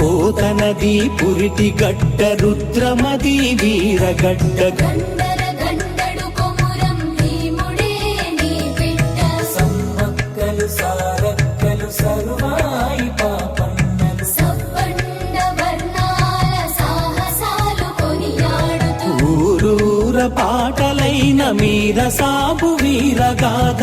కోతనది పురిటి గడ్డ రుద్రమది వీరగడ్డ సమ్మక్కలు సారక్కలు సరువాయి పాటలైన మీర సాబు వీరగాథ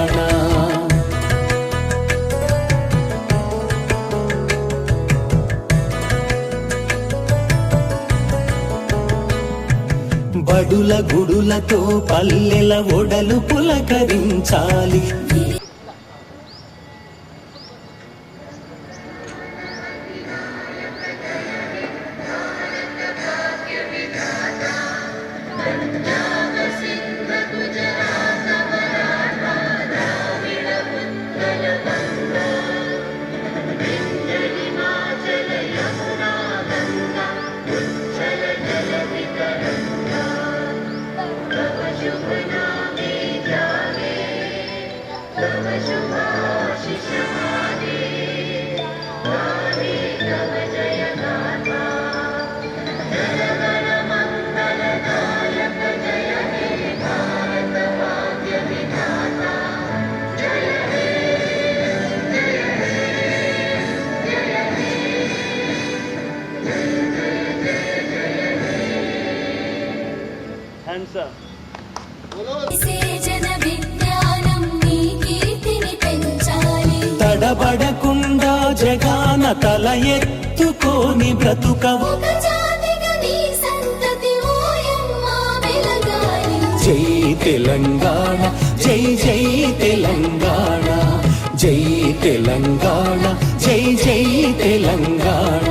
బడుల గుడులతో పల్లెల ఒడలు పులకరించాలి Yeah. పెంచాలి. తడబడకుండా జగాన తల ఎత్తుకోని బ్రతుకవు. వెలగాలి. జై తెలంగాణ జై జై తెలంగాణ జై తెలంగాణ జై జై తెలంగాణ.